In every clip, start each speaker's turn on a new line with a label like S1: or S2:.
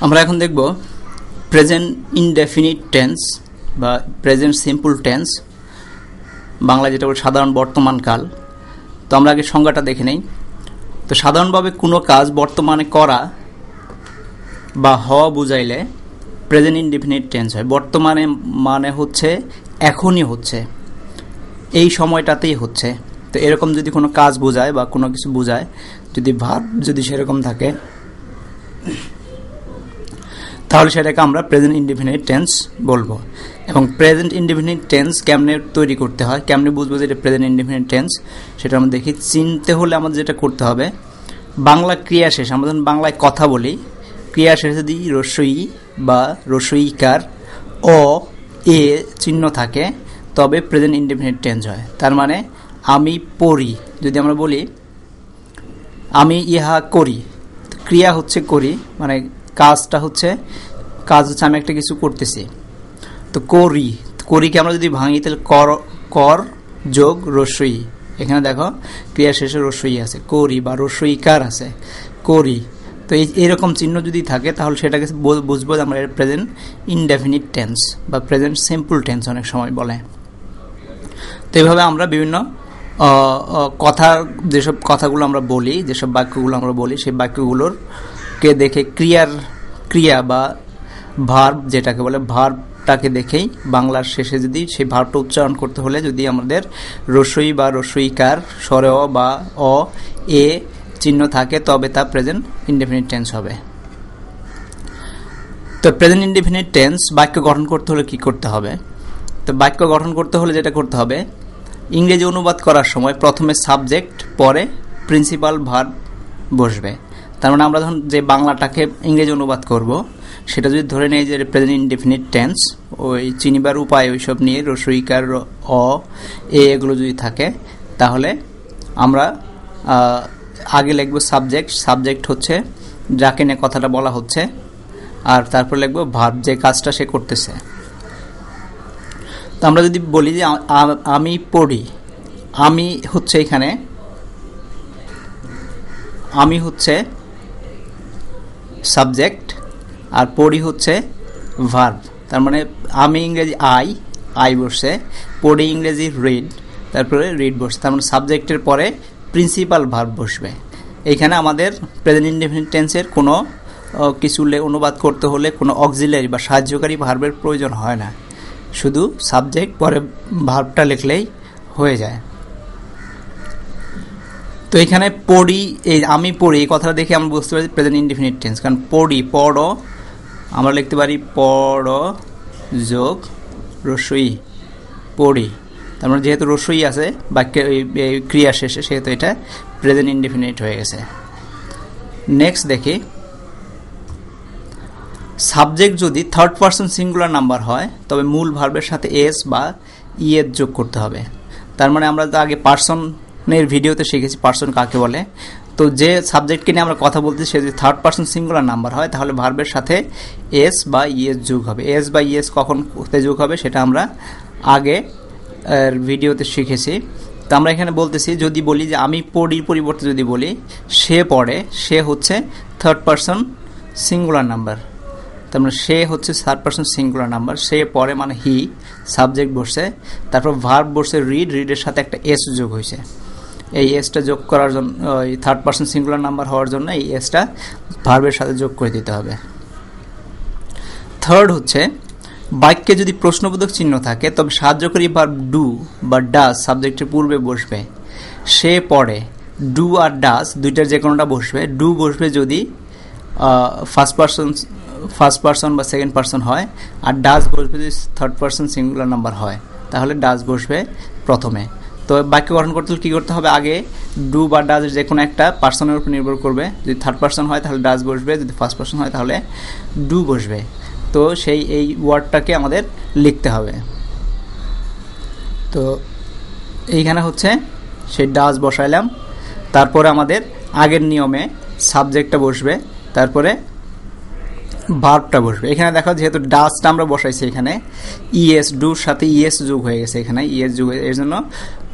S1: আমরা এখন দেখব প্রেজেন্ট ইনডেফিনিট টেন্স বা প্রেজেন্ট সিম্পল টেন্স বাংলা যেটা বলে সাধারণ বর্তমান কাল। তো আমরা আগে সংজ্ঞাটা দেখে নেই। তো সাধারণভাবে কোনো কাজ বর্তমানে করা বা হওয়া বুঝাইলে প্রেজেন্ট ইনডেফিনিট টেন্স হয়। বর্তমানে মানে হচ্ছে এখনই হচ্ছে। এই সময়টাতেই হচ্ছে। তো এরকম যদি কোনো কাজ বোঝায় বা কোনো কিছু বোঝায়, যদি ভাব যদি সেরকম থাকে তাহলে সেটাকে আমরা প্রেজেন্ট ইনডিফিনিট টেন্স বলব। এবং প্রেজেন্ট ইনডিফিনিট টেন্স কেমনে তৈরি করতে হয়, কেমনে বুঝব যে এটা প্রেজেন্ট ইনডিফিনিট টেন্স সেটা আমরা দেখি। চিনতে হলে আমাদের যেটা করতে হবে, বাংলা ক্রিয়া শেষ, আমরা যখন বাংলায় কথা বলি, ক্রিয়া শেষে যদি রস্যই বা রস্যইকার অ, এ চিহ্ন থাকে, তবে প্রেজেন্ট ইনডিফিনিট টেন্স হয়। তার মানে আমি পড়ি। যদি আমরা বলি, আমি ইহা করি, ক্রিয়া হচ্ছে করি মানে কাজটা হচ্ছে, কাজ হচ্ছে আমি একটা কিছু করতেছি। তো করি, করিকে আমরা যদি ভাঙি তাহলে কর কর যোগ রসই। এখানে দেখো, ক্রিয়া শেষে রসই আছে, করি বা রসইকার আছে, করি। তো এই, এরকম চিহ্ন যদি থাকে তাহলে সেটাকে বুঝব আমরা এর প্রেজেন্ট ইনডেফিনিট টেন্স বা প্রেজেন্ট সিম্পল টেন্স অনেক সময় বলে। তো এইভাবে আমরা বিভিন্ন কথা, যেসব কথাগুলো আমরা বলি, যেসব বাক্যগুলো আমরা বলি, সেই বাক্যগুলোর কে দেখে ক্রিয়ার, ক্রিয়া বা ভার্ব যেটাকে বলে, ভার্বটাকে দেখেই বাংলার শেষে যদি সেই ভার্বটা উচ্চারণ করতে হলে যদি আমাদের রসই বা রসইকার স্বরে অ বা অ, এ চিহ্ন থাকে, তবে তা প্রেজেন্ট ইনডেফিনিট টেন্স হবে। তো প্রেজেন্ট ইনডেফিনিট টেন্স বাক্য গঠন করতে হলে কি করতে হবে? তো বাক্য গঠন করতে হলে যেটা করতে হবে, ইংরেজি অনুবাদ করার সময় প্রথমে সাবজেক্ট পরে প্রিন্সিপাল ভার্ব বসবে। তার মানে আমরা যখন যে বাংলাটাকে ইংরেজি অনুবাদ করব, সেটা যদি ধরে নেই যে প্রেজেন্ট ইনডেফিনিট টেন্স ওই চিনিবার উপায় ওইসব নিয়ে রসইকার অ, এ এগুলো যদি থাকে, তাহলে আমরা আগে লিখব সাবজেক্ট সাবজেক্ট হচ্ছে যাকে নিয়ে কথাটা বলা হচ্ছে, আর তারপর লিখব ভার্ব যে কাজটা সে করতেছে। তো আমরা যদি বলি যে আমি পড়ি, আমি হচ্ছে এখানে, আমি হচ্ছে সাবজেক্ট আর পড়ি হচ্ছে ভার্ব তার মানে আমি ইংরেজি আই আই বসছে পড়ি ইংরেজি রিড তারপরে রিড বসছে তার মানে সাবজেক্টের পরে প্রিন্সিপাল ভার্ব বসবে। এইখানে আমাদের প্রেজেন্ট ইনডেফিনিট টেন্সের কোনো কিছু অনুবাদ করতে হলে কোনো অক্সিলারি বা সাহায্যকারী ভার্বের প্রয়োজন হয় না। শুধু সাবজেক্ট পরে ভার্বটা লিখলেই হয়ে যায়। তো এখানে পড়ি, এই আমি পড়ি, এই কথাটা দেখে আমরা বুঝতে পারি প্রেজেন্ট ইনডিফিনিট টেন্স কারণ পড়ি, পড়, আমরা লিখতে পারি পড়, যোগ, রসই, পড়ি। তার মানে যেহেতু রসই আছে, বাক্যের ক্রিয়া শেষে সেহেতু এটা প্রেজেন্ট ইনডিফিনিট হয়ে গেছে। নেক্সট দেখি। সাবজেক্ট যদি থার্ড পার্সন সিঙ্গুলার নাম্বার হয়, তবে মূল ভার্বের সাথে এস বা ই এর যোগ করতে হবে। তার মানে আমরা তো আগে পার্সনের ভিডিওতে শিখেছি পার্সন কাকে বলে। তো যে সাবজেক্টকে নিয়ে আমরা কথা বলতে সে যদি থার্ড পার্সন সিঙ্গুলার নাম্বার হয়, তাহলে ভার্বের সাথে এস বা ইএস যোগ হবে। এস বা ইএস কখন কোথায় যোগ হবে, সেটা আমরা আগে ভিডিওতে শিখেছি। তো আমরা এখানে বলতেছি, যদি বলি যে আমি পড়ির পরিবর্তে যদি বলি, সে পড়ে, সে হচ্ছে থার্ড পার্সন সিঙ্গুলার নাম্বার তার মানে সে হচ্ছে থার্ড পার্সন সিঙ্গুলার নাম্বার সে পরে মানে হি সাবজেক্ট বসছে, তারপর ভার্ব বসছে রিড রিডের সাথে একটা এস যোগ হয়েছে। এই এসটা যোগ করার জন্য, ওই থার্ড পার্সন সিঙ্গুলার নাম্বার হওয়ার জন্য এই এসটা ভার্বের সাথে যোগ করে দিতে হবে। থার্ড হচ্ছে, বাক্যে যদি প্রশ্নবোধক চিহ্ন থাকে, তবে সাহায্যকারী ভার্ব ডু বা ডাস সাবজেক্টের পূর্বে বসবে। সে পড়ে ডু আর ডাস দুইটার যে কোনোটা বসবে ডু বসবে যদি ফার্স্ট পার্সন ফার্স্ট পার্সন বা সেকেন্ড পার্সন হয়, আর ডাস বসবে যদি থার্ড পার্সন সিঙ্গুলার নাম্বার হয়, তাহলে ডাস বসবে প্রথমে। তো বাক্য গঠন করতে হলে কী করতে হবে? আগে ডু বা ডাস যে কোনো একটা পার্সনের উপর নির্ভর করবে। যদি থার্ড পার্সন হয়, তাহলে ডাজ বসবে। যদি ফার্স্ট পার্সন হয়, তাহলে ডু বসবে। তো সেই এই ওয়ার্ডটাকে আমাদের লিখতে হবে। তো এইখানে হচ্ছে সেই ডাজ বসাইলাম। তারপরে আমাদের আগের নিয়মে সাবজেক্টটা বসবে। তারপরে ভার্বটা বসবে। এখানে দেখো, যেহেতু ডাসটা আমরা বসাইছি এখানে ইএস ডুর সাথে ইএস যোগ হয়ে গেছে এখানে ইএস যোগ এর জন্য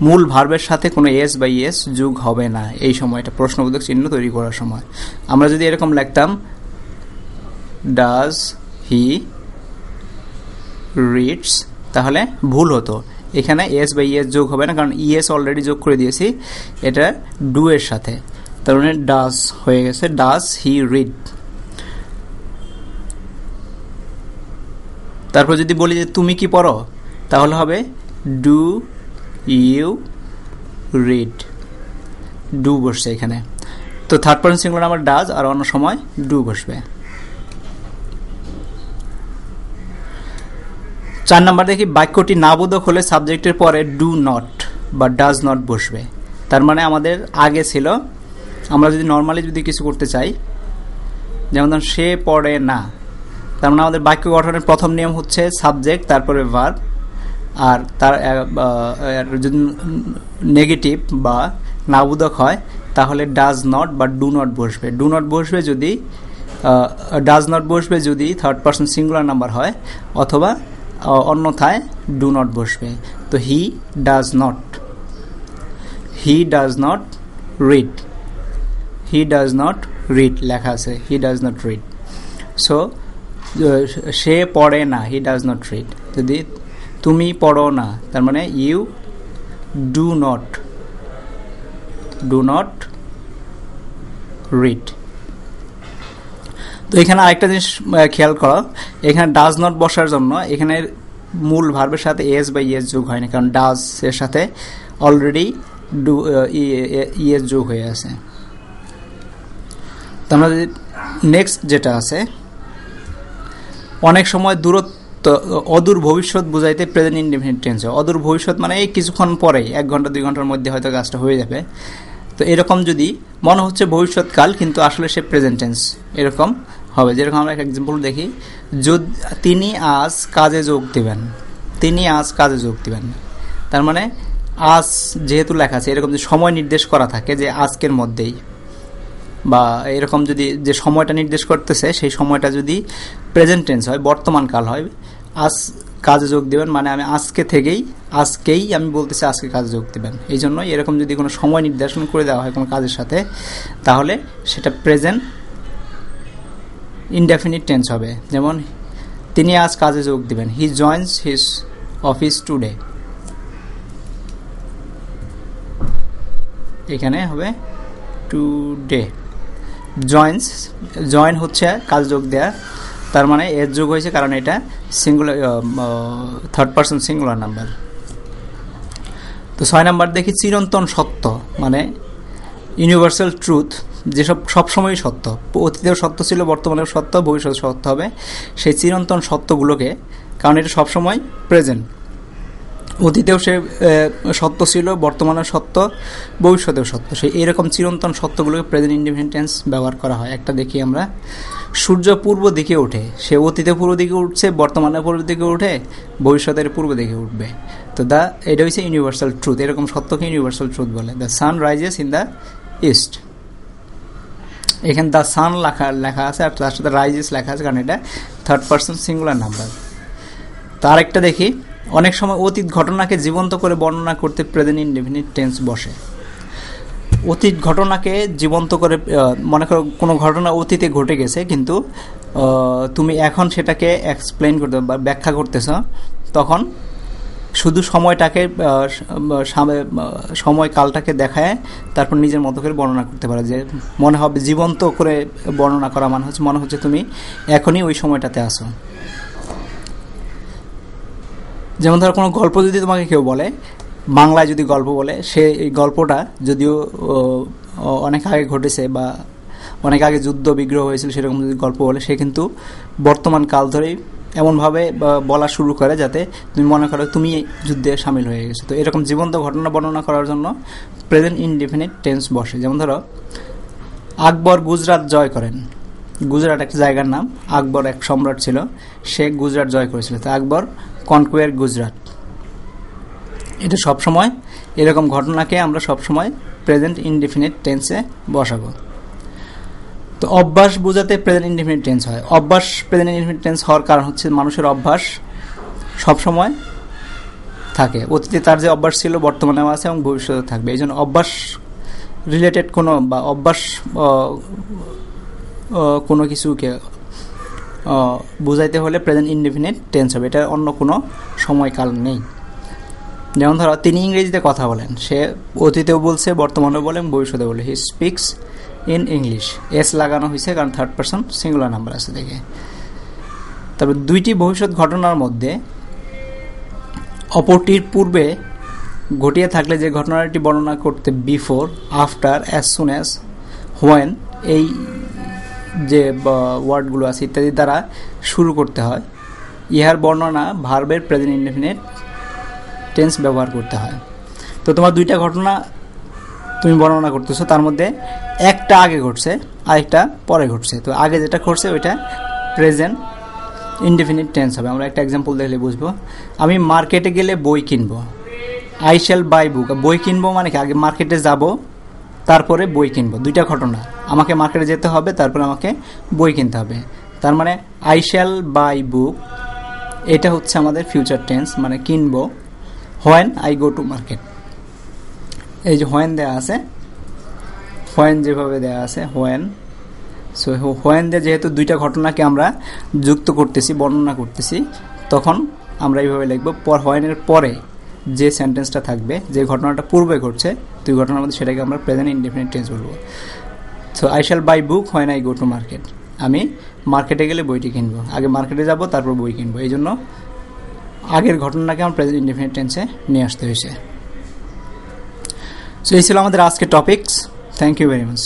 S1: মূল ভার্বের সাথে কোনো এস বা ইএস যোগ হবে না এই সময় সময়টা, প্রশ্নবোধক চিহ্ন তৈরি করার সময়। আমরা যদি এরকম লিখতাম ডাজ হি রিডস তাহলে ভুল হতো। এখানে এস বা ইএস যোগ হবে না, কারণ ইএস অলরেডি যোগ করে দিয়েছি, এটা ডু এর সাথে। তার মানে ডাস হয়ে গেছে ডাস হি রিড তারপর যদি বলি যে তুমি কি পড়ো, তাহলে হবে ডু ইউ রিড ডু বসছে এখানে। তো third person singular number does আর অন্য সময় ডু বসবে। চার নাম্বার দেখি, বাক্যটি নাবোধক হলে সাবজেক্টের পরে ডু নট বা ডাজ নট বসবে। তার মানে আমাদের আগে ছিল, আমরা যদি নর্মালি যদি কিছু করতে চাই, যেমন ধরুন, সে পড়ে না। তার মানে আমাদের বাক্য গঠনের প্রথম নিয়ম হচ্ছে সাবজেক্ট তারপরে ভার্ব আর তার যদি নেগেটিভ বা নাবোধক হয়, তাহলে ডাজ নট বা ডু নট বসবে। ডু নট বসবে যদি ডাজ নট বসবে যদি থার্ড পার্সন সিঙ্গুলার নাম্বার হয়, অথবা অন্যথায় ডু নট বসবে। তো he does not he does not read he does not read লেখা আছে। He does not read so সে পড়ে না হি ডাজ নট রিড যদি তুমি পড়ো না, তার মানে you do not do not read তো এখানে আরেকটা জিনিস খেয়াল করো, এখানে ডাজ নট বসার জন্য এখানে মূল ভার্বের সাথে এস বা ইএস যোগ হয়নি, কারণ ডাজ এর সাথে অলরেডি ডু ইএস যোগ হয়ে আছে। তো আমরা নেক্সট যেটা আছে অনেক সময় দূরত্ব, অদূর ভবিষ্যৎ বুঝাইতে প্রেজেন্ট ইনডিফিনিট টেন্স হয়। অদূর ভবিষ্যৎ মানে এই কিছুক্ষণ পরেই, এক ঘণ্টা, দুই ঘণ্টার মধ্যে হয়তো কাজটা হয়ে যাবে। তো এরকম যদি, মনে হচ্ছে ভবিষ্যৎকাল কিন্তু আসলে সে প্রেজেন্ট টেন্স এরকম হবে। যেরকম আমরা একটা এক্সাম্পল দেখি, যদি, তিনি আজ কাজে যোগ দেবেন। তিনি আজ কাজে যোগ দিবেন। তার মানে আজ যেহেতু লেখা আছে, এরকম যে সময় নির্দেশ করা থাকে যে আজকের মধ্যেই। বা এরকম যদি যে সময়টা নির্দেশ করতেছে, সেই সময়টা যদি প্রেজেন্ট টেন্স হয়, বর্তমান কাল হয়, আজ কাজে যোগ দেবেন মানে আমি আজকে থেকেই, আজকেই আমি বলতেছি আজকে কাজে যোগ দেবেন। এই জন্যই এরকম যদি কোনো সময় নির্দেশন করে দেওয়া হয় কোনো কাজের সাথে, তাহলে সেটা প্রেজেন্ট ইনডেফিনিট টেন্স হবে। যেমন, তিনি আজ কাজে যোগ দিবেন। He joins his office today এখানে হবে টুডে জয়েন্স জয়েন হচ্ছে কাজ যোগ দেয়া। তার মানে এর যোগ হয়েছে কারণ এটা singular third person singular number তো ছয় নাম্বার দেখি চিরন্তন সত্য মানে ইউনিভার্সাল ট্রুথ যেসব সবসময়ই সত্য, অতীতেও সত্য ছিল, বর্তমানেও সত্য ভবিষ্যতে সত্য হবে। সেই চিরন্তন সত্যগুলোকে, কারণ এটা সবসময় প্রেজেন্ট অতীতেও সে সত্য ছিল বর্তমানে সত্য, ভবিষ্যতেও সত্য। সেই এরকম চিরন্তন সত্যগুলোকে প্রেজেন্ট ইন্ডিপেন্ডেন্স ব্যবহার করা হয়। একটা দেখি আমরা, সূর্য পূর্ব দিকে ওঠে, সে অতীতে পূর্ব দিকে উঠছে, বর্তমানে পূর্ব দিকে উঠে ভবিষ্যতের পূর্ব দিকে উঠবে। তো দ্য এটা হচ্ছে ইউনিভার্সাল ট্রুথ এরকম সত্যকে ইউনিভার্সাল ট্রুথ বলে। The sun rises in the east এখানে দ্য সান লেখা লেখা আছে, আর তার সাথে রাইজেস লেখা আছে, কারণ এটা থার্ড পার্সন সিঙ্গুলার নাম্বার তার একটা দেখি। অনেক সময় অতীত ঘটনাকে জীবন্ত করে বর্ণনা করতে প্রেজেন্ট ইনডেফিনিট টেন্স বসে। অতীত ঘটনাকে জীবন্ত করে মনে করো কোনো ঘটনা অতীতে ঘটে গেছে, কিন্তু তুমি এখন সেটাকে এক্সপ্লেন করতে বা ব্যাখ্যা করতেছ, তখন শুধু সময়টাকে সময় কালটাকে দেখায়, তারপর নিজের মতো করে বর্ণনা করতে পারো যে মনে হবে জীবন্ত করে বর্ণনা করা মানে হচ্ছে, মনে হচ্ছে তুমি এখনই ওই সময়টাতে আসো যেমন ধরো কোনো গল্প যদি তোমাকে কেউ বলে, বাংলায় যদি গল্প বলে, সে এই গল্পটা যদিও অনেক আগে ঘটেছে বা অনেক আগে যুদ্ধ, বিগ্রহ হয়েছিল সেরকম যদি গল্প বলে, সে কিন্তু বর্তমান কাল ধরেই এমনভাবে বলা শুরু করে যাতে তুমি মনে করো তুমি যুদ্ধে সামিল হয়ে গেছো। তো এরকম জীবন্ত ঘটনা বর্ণনা করার জন্য প্রেজেন্ট ইনডিফিনিট টেন্স বসে। যেমন ধরো, আকবর গুজরাট জয় করেন। গুজরাট একটা জায়গার নাম। আকবর এক সম্রাট ছিল। সে গুজরাট জয় করেছিল। তো আকবর কনকুয়ার গুজরাট। এটা সবসময় এরকম ঘটনাকে আমরা সবসময় প্রেজেন্ট ইনডিফিনিট টেন্সে বসাবো। তো অভ্যাস বোঝাতে প্রেজেন্ট ইনডিফিনিট টেন্স হয়। অভ্যাস প্রেজেন্ট ইনডিফিনিট টেন্স হওয়ার কারণ হচ্ছে মানুষের অভ্যাস সবসময় থাকে। অতীতে তার যে অভ্যাস ছিল বর্তমানেও আছে এবং ভবিষ্যতে থাকবে। এই জন্য অভ্যাস রিলেটেড কোনো বা অভ্যাস কোনো কিছুকে বুঝাইতে হলে প্রেজেন্ট ইনডিফিনিট টেন্স হবে। এটা অন্য কোনো সময়কাল নেই। যেমন ধরো, তিনি ইংরেজিতে কথা বলেন। সে অতীতেও বলছে, বর্তমানেও বলেন ভবিষ্যতে বলে। He speaks in English S লাগানো হয়েছে কারণ থার্ড পার্সন সিঙ্গুলার নাম্বার আছে দেখে। তবে দুইটি ভবিষ্যৎ ঘটনার মধ্যে অপরটির পূর্বে ঘটিয়ে থাকলে যে ঘটনাটি বর্ণনা করতে before after as soon as when এই যে ওয়ার্ডগুলো আছে ইত্যাদি দ্বারা শুরু করতে হয়। ইহার বর্ণনা ভার্বের প্রেজেন্ট ইনডেফিনেট টেন্স ব্যবহার করতে হয়। তো তোমার দুইটা ঘটনা তুমি বর্ণনা করতেছো, তার মধ্যে একটা আগে ঘটছে, আরেকটা পরে ঘটছে। তো আগে যেটা ঘটছে, ওইটা প্রেজেন্ট ইনডেফিনিট টেন্স হবে। আমরা একটা এক্সাম্পল দেখলে বুঝব। আমি মার্কেটে গেলে বই কিনবো। I shall buy book. বই কিনবো মানে কি? আগে মার্কেটে যাব, তারপরে বই কিনবো। দুইটা ঘটনা। আমাকে মার্কেটে যেতে হবে, তারপরে আমাকে বই কিনতে হবে। তার মানে আই শ্যাল বাই বুক এটা হচ্ছে আমাদের ফিউচার টেন্স মানে কিনবো when I go to market এই যে হোয়েন দেওয়া আছে হোয়েন যেভাবে দেওয়া আছে হোয়েন সো হোয়েন দিয়ে যেহেতু দুইটা ঘটনাকে আমরা যুক্ত করতেছি, বর্ণনা করতেছি, তখন আমরা এইভাবে লিখব, পর হোয়েনের পরে যে সেন্টেন্সটা থাকবে, যে ঘটনাটা পূর্বে ঘটছে, দুই ঘটনার মধ্যে সেটাকে আমরা প্রেজেন্ট ইনডিফিনিট টেন্স বলব। So I shall buy book when I go to market আমি মার্কেটে গেলে বইটি কিনবো। আগে মার্কেটে যাব, তারপর বই কিনবো। এই জন্য আগের ঘটনাকে আমার প্রেজেন্ট ইনডিফিনিট টেন্সে নিয়ে আসতে হয়েছে। সো এই ছিল আমাদের আজকের topics thank you very much